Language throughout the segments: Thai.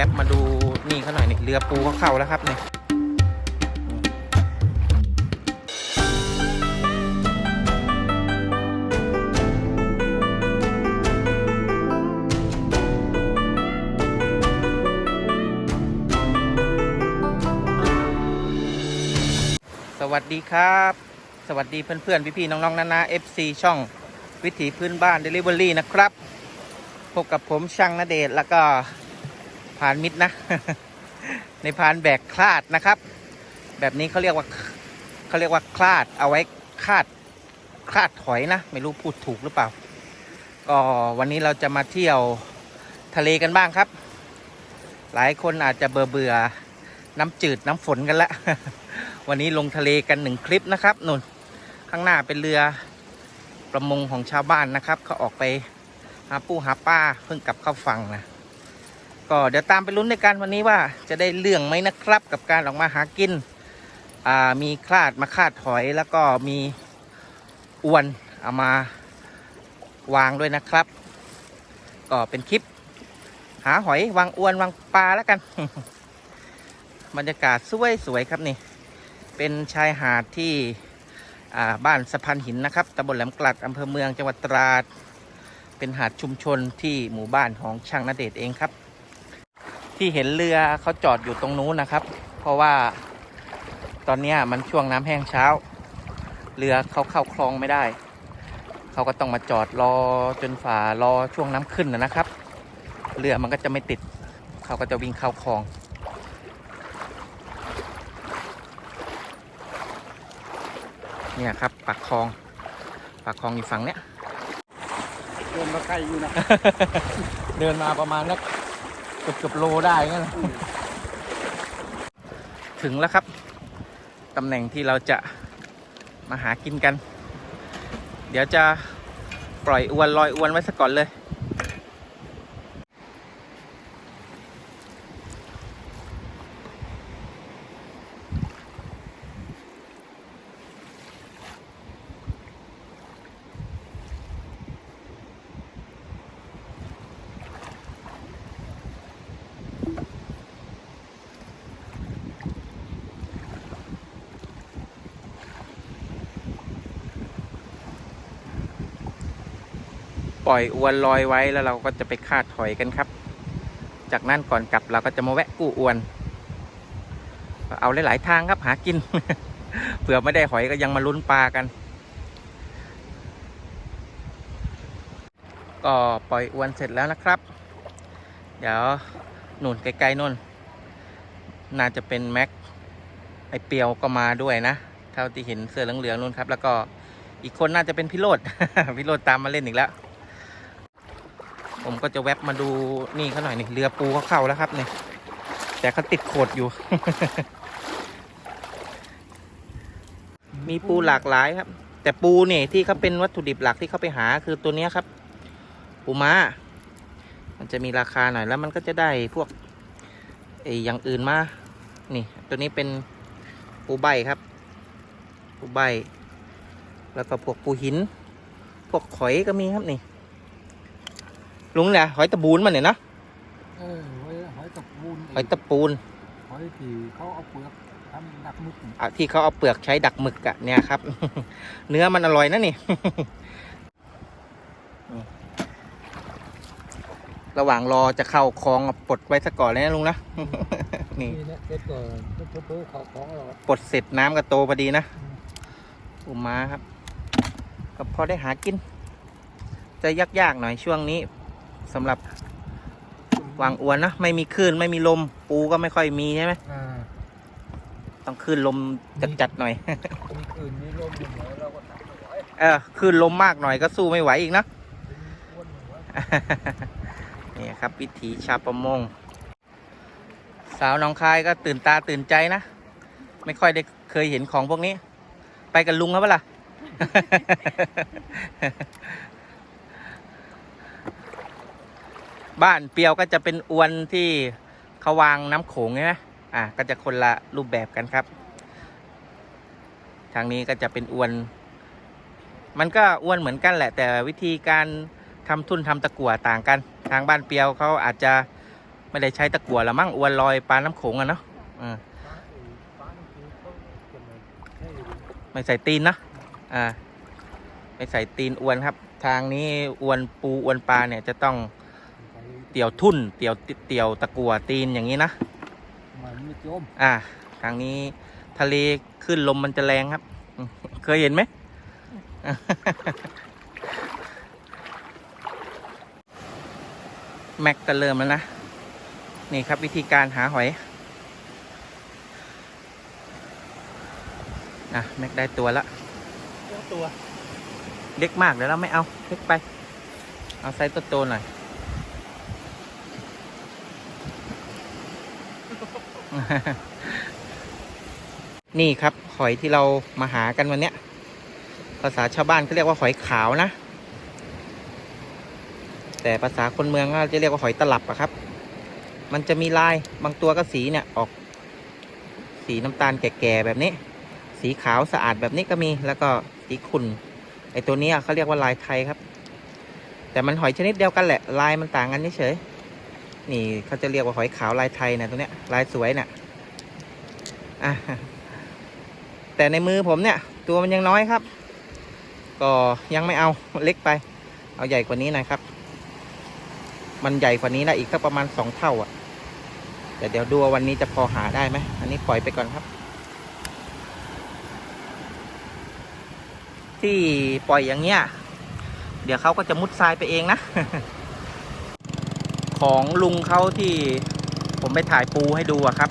แวบมาดูนี่เขาหน่อยนี่เรือปูเขาเข้าแล้วครับเนี่ยสวัสดีครับ สวัสดีเพื่อนๆ พี่ๆ น้องๆนานา FC ช่องวิถีพื้นบ้าน Delivery นะครับ พบกับผมช่างนเดชแล้วก็ พานมิตรนะ ในพานแบกคลาดนะครับ แบบนี้เขาเรียกว่าเขาเรียกว่าคลาดเอาไว้คาดคลาดถอยนะ ไม่รู้พูดถูกหรือเปล่า ก็วันนี้เราจะมาเที่ยวทะเลกันบ้างครับ หลายคนอาจจะเบื่อเบื่อน้ำจืดน้ำฝนกันละวันนี้ลงทะเลกันหนึ่งคลิปนะครับนุ่นข้างหน้าเป็นเรือประมงของชาวบ้านนะครับเขาออกไปหาปูหาป้าเพิ่งกลับเข้าฝั่งนะ ก็เดี๋ยวตามไปลุ้นในกันวันนี้ว่าจะได้เรื่องไหมนะครับ กับการออกมาหากินอ่ามีคลาดมาคาดหอยแล้วก็มีอวนเอามาวางด้วยนะครับ ก็เป็นคลิป หาหอยวางอวนวางปลาแล้วกัน บรรยากาศสวยๆครับนี่ เป็นชายหาดที่อ่าบ้านสะพานหินนะครับตำบลแหลมกลัดอำเภอเมืองจังหวัดตราด เป็นหาดชุมชนที่หมู่บ้านของช่างนาเดชเองครับ ที่เห็นเรือเขาจอดอยู่ตรงนู้นนะครับ เพราะว่าตอนเนี้ยมันช่วงน้ำแห้งเช้า เรือเขาเข้าคลองไม่ได้ เขาก็ต้องมาจอดรอจนฝ่ารอช่วงน้ำขึ้นนะนะครับ เรือมันก็จะไม่ติด เขาก็จะวิ่งเข้าคลองเนี่ยครับปากคลองปากคลองอยู่ฝั่งเนี้ยเดินมาใกล้อยู่นะ เดินมาประมาณนักเกือบเกือบโลได้งั้นถึงแล้วครับตำแหน่งที่เราจะมาหากินกัน เดี๋ยวจะปล่อยอวนลอยอวนไว้สักก่อนเลย ปล่อยอวนลอยไว้แล้วเราก็จะไปคาดถอยกันครับ จากนั้นก่อนกลับเราก็จะมาแวะกู้อวน เอาหลายๆทางครับหากิน เผื่อไม่ได้หอยก็ยังมาลุ้นปลากัน ก็ปล่อยอวนเสร็จแล้วนะครับ เดี๋ยวหนุนไกลๆนู่น น่าจะเป็นแม็กไอเปียวก็มาด้วยนะ เท่าที่เห็นเสื้อเหลืองๆนู่นครับ แล้วก็อีกคนน่าจะเป็นพิโรธพิโรธตามมาเล่นอีกแล้ว ผมก็จะแวบมาดูนี่เขาหน่อยนี่เรือปูเขาเข้าแล้วครับเนี่ยแต่เขาติดโขดอยู่ มีปูหลากหลายครับ แต่ปูเนี่ยที่เขาเป็นวัตถุดิบหลักที่เขาไปหาคือตัวนี้ครับ ปูม้า มันจะมีราคาหน่อยแล้วมันก็จะได้พวกไอ้อย่างอื่นมา นี่ ตัวนี้เป็นปูใบครับปูใบ แล้วก็พวกปูหิน พวกหอยก็มีครับนี่ ลุงเนี่ยหอยตะบูนมันเนี่ยนะเออหอยหอยตะปูนหอยตะปูนหอยที่เขาเอาเปลือกทำดักมุกอะที่เขาเอาเปลือกใช้ดักหมึกอะเนี่ยครับ เนื้อมันอร่อยนะนี่นี่ระหว่างรอจะเข้าคลองอะปลดไว้ซะก่อนเลยนะลุงนะ นี่นี่นะเด็ดก่อนเพื่อเพื่อเขาของเราปลดเสร็จน้ำก็โตพอดีนะปูม้าครับ ก็พอได้หากิน จะยากๆหน่อยช่วงนี้ สำหรับวางอวนนะไม่มีคลื่นไม่มีลมปูก็ไม่ค่อยมีใช่ไหมอ่าต้องคลื่นลมจัดๆหน่อย มีคืนมีลมอยู่เหนือเราก็ทำไม่ไหวเออคลื่นลมมากหน่อยก็สู้ไม่ไหวอีกนะเป็นอ้วนหัวนี่ครับวิถีชาวประมง สาวหน้องคายก็ตื่นตาตื่นใจนะ ไม่ค่อยได้เคยเห็นของพวกนี้ ไปกับลุงครับเปะล่ะ บ้านเปียวก็จะเป็นอวนที่เขาวางน้ำโขงใช่ไหมอะก็จะคนละรูปแบบกันครับ ทางนี้ก็จะเป็นอวน มันก็อวนเหมือนกันแหละ แต่วิธีการทำทุ่นทำตะกั่วต่างกัน ทางบ้านเปียวเขาอาจจะไม่ได้ใช้ตะกั่วละมั้งอวนลอยปลาน้ำโขงอะเนาะอ่าไม่ใส่ตีนนะอ่าไม่ใส่ตีนอวนครับ ทางนี้อวนปูอวนปลาเนี่ยจะต้อง เตี่ยวทุ่น เตี่ยวเตี่ยวตะกั่วตีนอย่างนี้นะมันไม่จมอ่าทางนี้ทะเลขึ้นลมมันจะแรงครับอืมเคยเห็นไหมแม็กก็เริ่มแล้วนะ นี่ครับวิธีการหาหอยอะแม็กได้ตัวละตัว เล็กมากเดี๋ยวเราไม่เอาเล็กไป เอาไซส์โตๆหน่อย นี่ครับหอยที่เรามาหากันวันเนี้ย ภาษาชาวบ้านเขาเรียกว่าหอยขาวนะ แต่ภาษาคนเมืองก็จะเรียกว่าหอยตลับอะครับ มันจะมีลายบางตัวก็สีเนี่ยออก สีน้ำตาลแก่ๆแบบนี้ สีขาวสะอาดแบบนี้ก็มีแล้วก็สีขุ่นไอตัวนี้เขาเรียกว่าลายไทยครับ แต่มันหอยชนิดเดียวกันแหละ ลายมันต่างกันเฉยๆ นี่เขาจะเรียกว่าหอยขาวลายไทยนะตัวเนี้ยลายสวยเน่ะอะแต่ในมือผมเนี่ย ตัวมันยังน้อยครับ ก็ยังไม่เอาเล็กไป เอาใหญ่กว่านี้น่อยครับ มันใหญ่กว่านี้นะอีกสักประมาณสองเท่าอะแต่เดี๋ยวดูว่าวันนี้จะพอหาได้ไหมอันนี้ปล่อยไปก่อนครับ ที่ปล่อยอย่างเงี้ย เดี๋ยวเขาก็จะมุดทรายไปเองนะ ของลุงเขาที่ผมไปถ่ายปูให้ดูอะครับ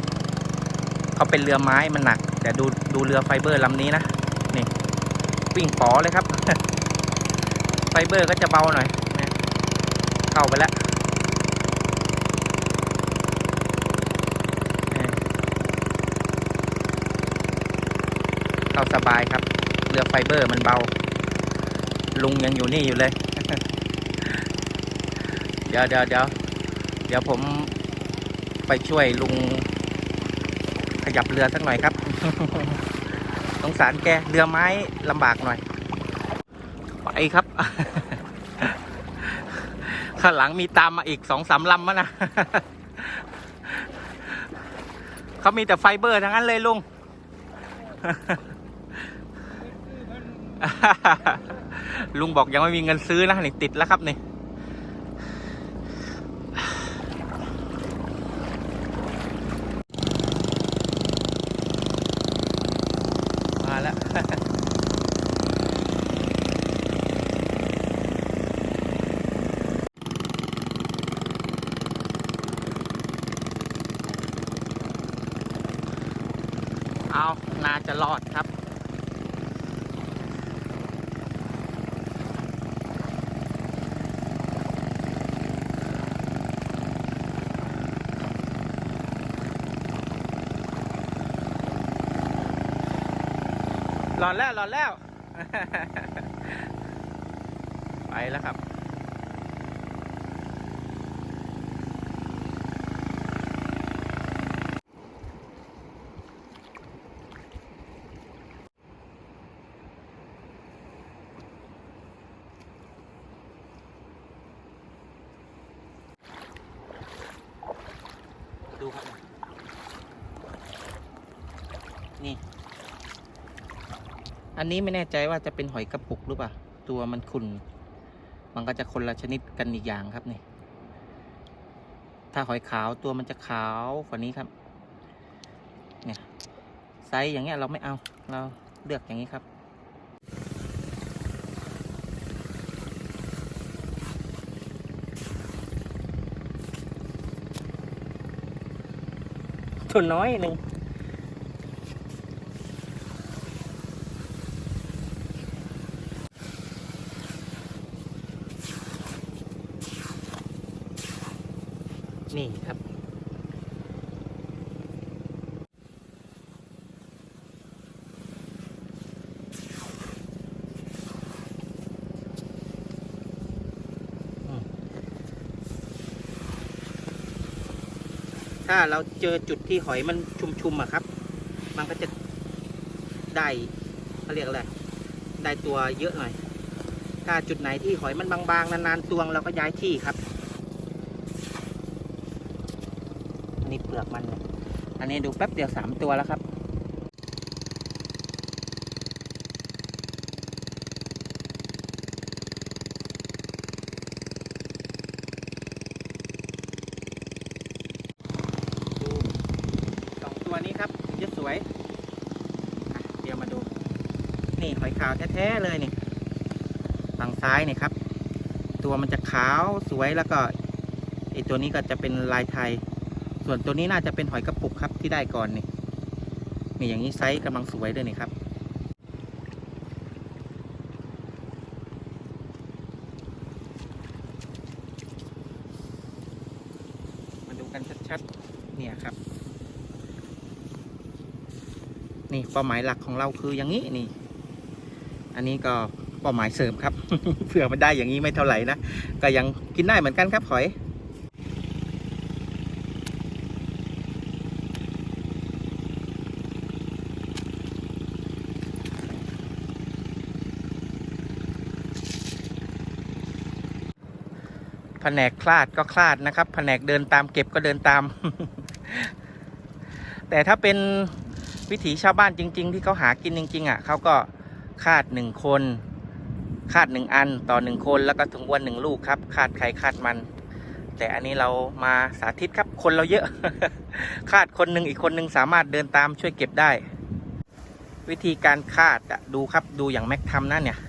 เขาเป็นเรือไม้มันหนัก แต่ดูดูเรือไฟเบอร์ลำนี้นะ นี่ วิ่งป๋อเลยครับ ไฟเบอร์ก็จะเบาหน่อย เข้าไปแล้วเออเข้าสบายครับ เรือไฟเบอร์มันเบา ลุงยังอยู่นี่อยู่เลย เดี๋ยวเดี๋ยวเดี๋ยว เดี๋ยวผมไปช่วยลุงขยับเรือสักหน่อยครับ สงสารแกเรือไม้ลำบากหน่อย ไปครับ ข้างหลังมีตามมาอีกสองสามลำมะนะเขามีแต่ไฟเบอร์ทั้งนั้นเลยลุงลุงบอกยังไม่มีเงินซื้อนะนี่ติดแล้วครับนี่ มาแล้วเอาน่าจะรอดครับ อนแล้วหลอนแล้ว ไปแล้วครับ ดูครับ นี่ อันนี้ไม่แน่ใจว่าจะเป็นหอยกระปุกหรือเปล่า ตัวมันขุ่น มันก็จะคนละชนิดกันอีกอย่างครับนี่ ถ้าหอยขาวตัวมันจะขาวกว่านี้ครับ เนี่ยไซส์อย่างเงี้ยเราไม่เอา เราเลือกอย่างนี้ครับทุนน้อยหนึ่งาเราเจอจุดที่หอยมันชุมๆอะครับ มันก็จะได้เขาเรียกอะไร ได้ตัวเยอะหน่อย ถ้าจุดไหนที่หอยมันบางๆนานๆตวงเราก็ย้ายที่ครับ อันนี้เปลือกมัน อันนี้ดูแป๊บเดียวสามตัวแล้วครับ ดูสองตัวนี้ครับถึงจะสวยอะเดี๋ยวมาดู นี่หอยขาว แท้ๆเลยนี่ฝั่งซ้ายนี่ครับ ตัวมันจะขาวสวยแล้วก็ไอตัวนี้ก็จะเป็นลายไทย ส่วนตัวนี้น่าจะเป็นหอยกระปุกครับที่ได้ก่อนนี่นี่อย่างนี้ไซส์กำลังสวยเลยนี่ครับมาดูกันชัดๆ เนี่ยครับ นี่เป้าหมายหลักของเราคืออย่างนี้นี่ อันนี้ก็เป้าหมายเสริมครับ เผื่อมันได้อย่างนี้ไม่เท่าไหร่นะ ก็ยังกินได้เหมือนกันครับหอยแผนกคลาดก็คลาดนะครับแผนกเดินตามเก็บก็เดินตาม แต่ถ้าเป็นวิถีชาวบ้านจริง ๆ ที่เขาหากินจริง ๆ อะเขาก็ คาดหนึ่งคน คาดหนึ่งอันต่อหนึ่งคนแล้วก็ถุงอ้วนหนึ่งลูกครับ คาดไข่คาดมัน แต่อันนี้เรามาสาธิตครับคนเราเยอะ คาดคนหนึ่งอีกคนหนึ่งสามารถเดินตามช่วยเก็บได้ วิธีการคาดอะดูครับดูอย่างแม็กทำนะเนี่ย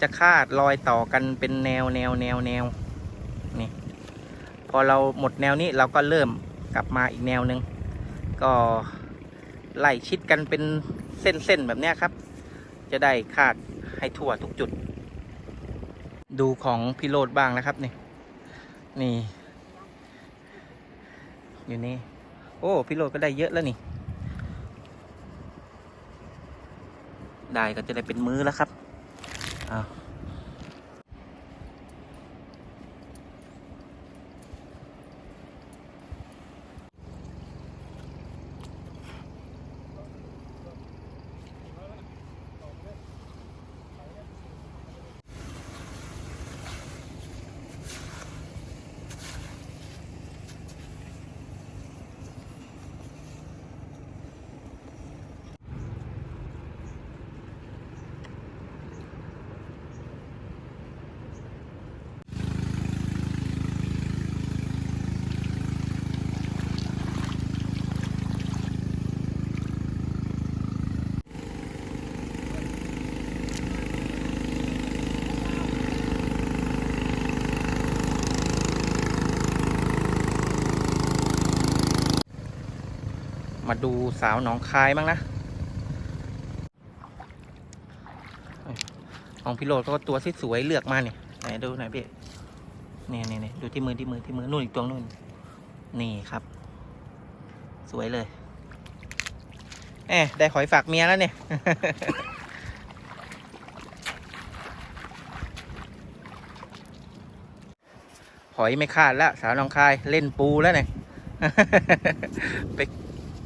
จะคาดรอยต่อกันเป็นแนวแนวแนวแนวนี่พอเราหมดแนวนี้เราก็เริ่มกลับมาอีกแนวหนึ่งก็ไล่ชิดกันเป็นเส้นๆแบบนี้ครับ จะได้คาดให้ทั่วทุกจุด ดูของพิโรดบ้างนะครับนี่ นี่ อยู่นี่ โอ้พิโรดก็ได้เยอะแล้วนี่ ได้ก็จะได้เป็นมื้อแล้วครับอ้าว ดูสาวหนองคายบ้างนะ ของพี่โรดก็ตัวที่สวยเลือกมาเนี่ยไหนดูไหนพี่นี่นี่นี่ดูที่มือที่มือที่มือนู่นอีกตัวนู่น นี่ครับ สวยเลยเอ๊ได้หอยฝากเมียแล้วเนี่ยหอยไม่คาดแล้ว สาวน้องคายเล่นปูแล้วเนี่ย ไป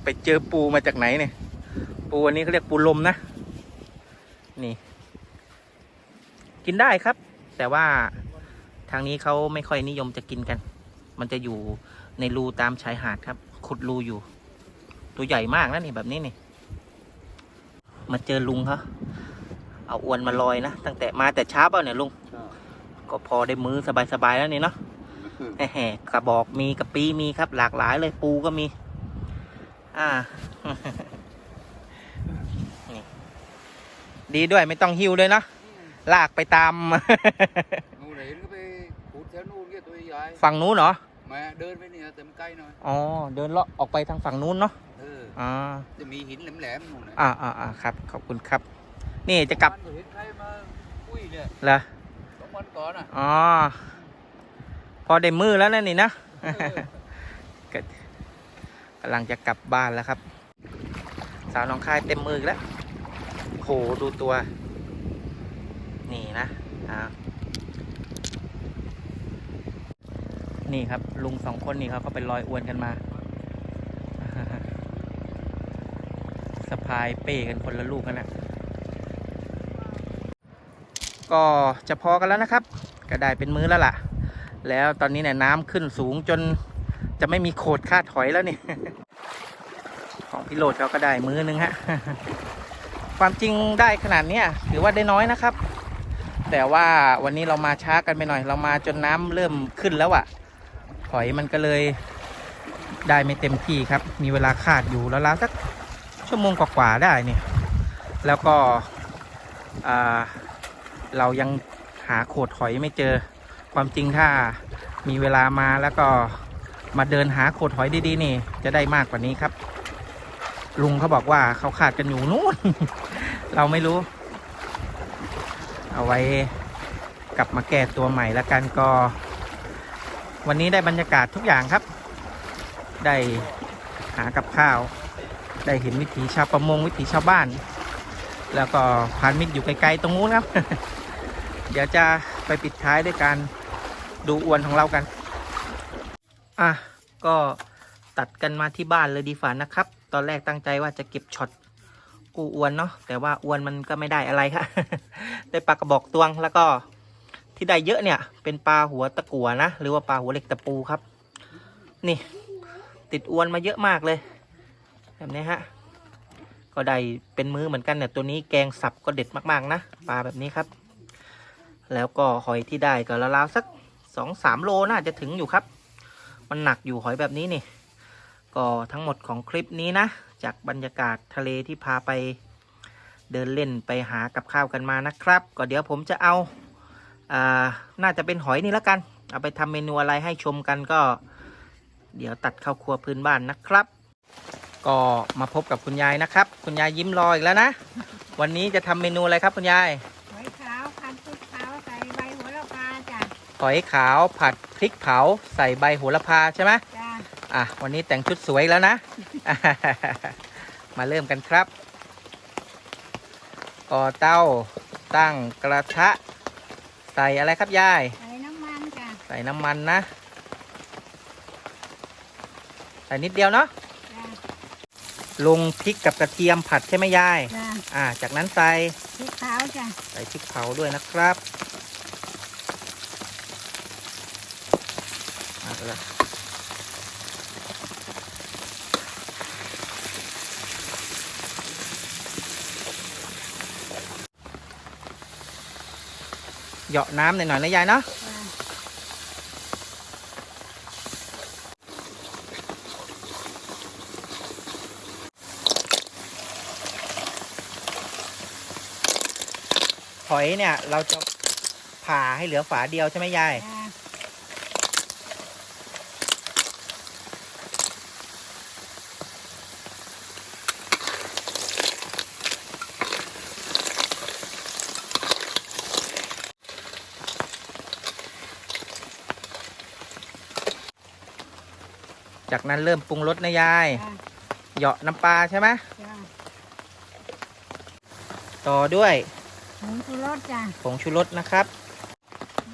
ไปเจอปูมาจากไหนเนี่ย ปูอันนี้เขาเรียกปูลมนะ นี่ กินได้ครับ แต่ว่าทางนี้เขาไม่ค่อยนิยมจะกินกัน มันจะอยู่ในรูตามชายหาดครับ ขุดรูอยู่ ตัวใหญ่มากนะนี่แบบนี้นี่ มาเจอลุงเขาเอาอวนมาลอยนะ ตั้งแต่มาแต่เช้าเปล่าเนี่ยลุง ก็พอได้มือสบายๆแล้วนี่เนาะแห่ๆกระบอกมีกระปีมีครับ หลากหลายเลยปูก็มี อ่านี่ดีด้วยไม่ต้องหิวเลยเนาะลากไปตาม นู่นเห็นก็ไปขุดแถวนู่นเงี้ยตัวใหญ่ฝั่งนู้นเหรอมาเดินไปเนี่ยแต่มันไกลหน่อย อ๋อ เดินเลาะออกไปทางฝั่งนู้นเนาะเอออ่าจะมีหินแหลมๆนู่นนะอ่าอ่าอ่าครับ ขอบคุณครับ นี่จะกลับเห็นใครมาคุยเนี่ยเหรอสองวันก่อนอะอ๋อ พอได้มือแล้วนะนี่นะเออก็ กำลังจะกลับบ้านแล้วครับ สาวน้องคายเต็มมือแล้วโหดูตัว นี่นะอ่านี่ครับ ลุงสองคนนี่เขาก็ไปลอยอวนกันมา สะพายเป้กันคนละลูกกันนะก็จะพอกันแล้วนะครับ ก็ได้เป็นมื้อแล้วล่ะ แล้วตอนนี้เนี่ยน้ำขึ้นสูงจนจะไม่มีโขดค่าถอยแล้วนี่ ของพี่โรดเขาก็ได้มือนึงฮะ ความจริงได้ขนาดเนี้ยถือว่าได้น้อยนะครับ แต่ว่าวันนี้เรามาช้ากันไปหน่อย เรามาจนน้ำเริ่มขึ้นแล้วอะ่ะหอยมันก็เลยได้ไม่เต็มที่ครับ มีเวลาขาดอยู่แล้วๆสักชั่วโมงกว่าๆได้เนี่ย แล้วก็เรายังหาโขดหอยไม่เจอ ความจริงถ้ามีเวลามาแล้วก็มาเดินหาโขดหอยดีๆนี่ จะได้มากกว่านี้ครับ ลุงเขาบอกว่าเขาขาดกันอยู่นู้น เราไม่รู้ เอาไว้กลับมาแก้ตัวใหม่แล้วกันก็ วันนี้ได้บรรยากาศทุกอย่างครับ ได้หากับข้าว ได้เห็นวิถีชาวประมงวิถีชาวบ้าน แล้วก็พานมิตรอยู่ไกลๆตรงนู้นครับ เดี๋ยวจะไปปิดท้ายด้วยการดูอวนของเรากัน อะ ก็ตัดกันมาที่บ้านเลยดีฝ่านะครับ ตอนแรกตั้งใจว่าจะเก็บช็อตกูอวนเนาะแต่ว่าอวนมันก็ไม่ได้อะไรครับได้ปลากระบอกตวงแล้วก็ที่ได้เยอะเนี่ย เป็นปลาหัวตะกั่วนะหรือว่าปลาหัวเหล็กตะปูครับ นี่ ติดอวนมาเยอะมากเลย แบบนี้ฮะก็ได้เป็นมื้อเหมือนกันเนี่ยตัวนี้แกงสับก็เด็ดมากๆนะปลาแบบนี้ครับ แล้วก็หอยที่ได้ก็ราวๆสักสองสามโลน่าจะถึงอยู่ครับ มันหนักอยู่หอยแบบนี้นี่ ก็ทั้งหมดของคลิปนี้นะ จากบรรยากาศทะเลที่พาไปเดินเล่นไปหากับข้าวกันมานะครับ ก็เดี๋ยวผมจะเอาอ่าน่าจะเป็นหอยนี่แล้วกัน เอาไปทำเมนูอะไรให้ชมกันก็ เดี๋ยวตัดเข้าครัวพื้นบ้านนะครับ ก็มาพบกับคุณยายนะครับ คุณยายยิ้มรออีกแล้วนะ วันนี้จะทำเมนูอะไรครับคุณยายหอยขาวพันพริกขาวใส่ใบโหระพาจ้ะหอยขาวผัดพริกเผาใส่ใบโหระพาใช่ไหมจ้ะ อะวันนี้แต่งชุดสวยแล้วนะ มาเริ่มกันครับ ก่อเต้าตั้งกระทะ ใส่อะไรครับยาย ใส่น้ำมันจ้ะใส่น้ำมันนะ ใส่นิดเดียวเนาะจ้ะลงพริกกับกระเทียมผัดใช่ไหมยาย จ้ะอ่า จากนั้นใส่พริกขาวจ้ะใส่พริกเผาด้วยนะครับเอาละ เหยาะน้ำหน่อยๆนะยายเนาะหอยเนี่ยเราจะผ่าให้เหลือฝาเดียวใช่ไหมยาย จากนั้นเริ่มปรุงรสนะยาย จ้ะเหยาะน้ำปลาใช่ไหมจ้ะต่อด้วยหมูชูรสจ้ะผงชูรสนะครับ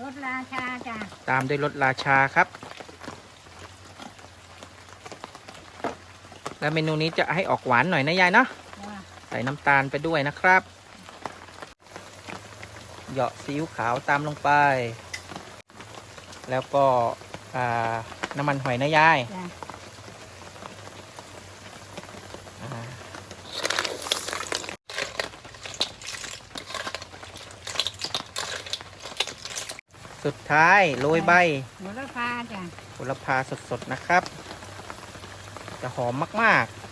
รสราชาจ้ะตามด้วยรสราชาครับ แล้วเมนูนี้จะให้ออกหวานหน่อยนะยายเนาะ จ้ะใส่น้ำตาลไปด้วยนะครับ เหยาะซีอิ๊วขาวตามลงไป แล้วก็อ่าน้ำมันหอยนะยาย จ้ะ สุดท้ายโรยใบโหระพาจ้ะ โหระพาสดๆนะครับ จะหอมมากๆ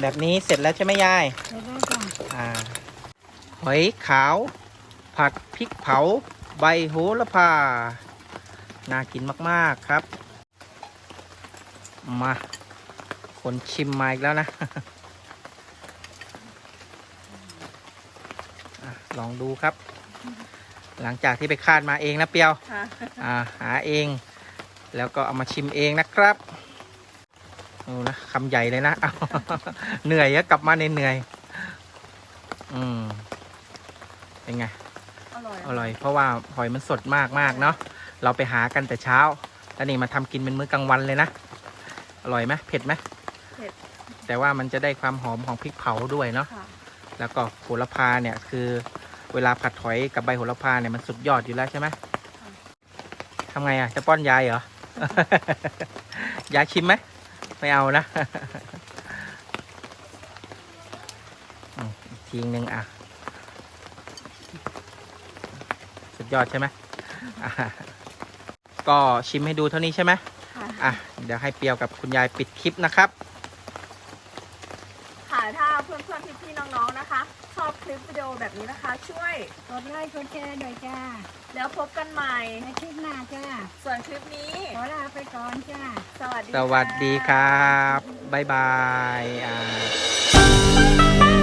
แบบนี้เสร็จแล้วใช่ไหมยาย เสร็จแล้วจ้ะอ่า หอยขาว ผัดพริกเผา ใบโหระพา น่ากินมาก ๆ ครับ มา คนชิมมาอีกแล้วนะอะลองดูครับ หลังจากที่ไปคาดมาเองนะเปียวอ่า หาเอง แล้วก็เอามาชิมเองนะครับ ดูนะคำใหญ่เลยนะเอาเหนื่อยอะกลับมาเหนื่อยๆอืมเป็นไง อร่อยอร่อย เพราะว่าหอยมันสดมากมากๆเนาะเราไปหากันแต่เช้า แล้วนี่มาทำกินเป็นมื้อกลางวันเลยนะ อร่อยไหมเผ็ดไหมเผ็ดแต่ว่ามันจะได้ความหอมของพริกเผาด้วยเนาะค่ะแล้วก็โหระพาเนี่ยคือ เวลาผัดหอยกับใบโหระพาเนี่ยมันสุดยอดอยู่แล้วใช่ไหมทำไงอะ จะป้อนยายเหรอ ยายชิมไหม ไม่เอานะอืมอีกทีนึงอะ สุดยอดใช่ไหมอะก็ชิมให้ดูเท่านี้ใช่ไหมค่ะอะ เดี๋ยวให้เปียวกับคุณยายปิดคลิปนะครับ ค่ะถ้าเพื่อนเพื่อนพี่พี่ๆน้องๆนะคะ ชอบค ลิปวิดีโอแบบนี้นะคะ ช่วยกดไลค์กดแชร์ด้วยจ้าแล้วพบกันใหม่ในคลิปหน้าจ้าส่วนคลิปนี้ ขอลาไปก่อนจ้าสวัสดีสวัสดีค่ะครับ บ๊ายบายอ่า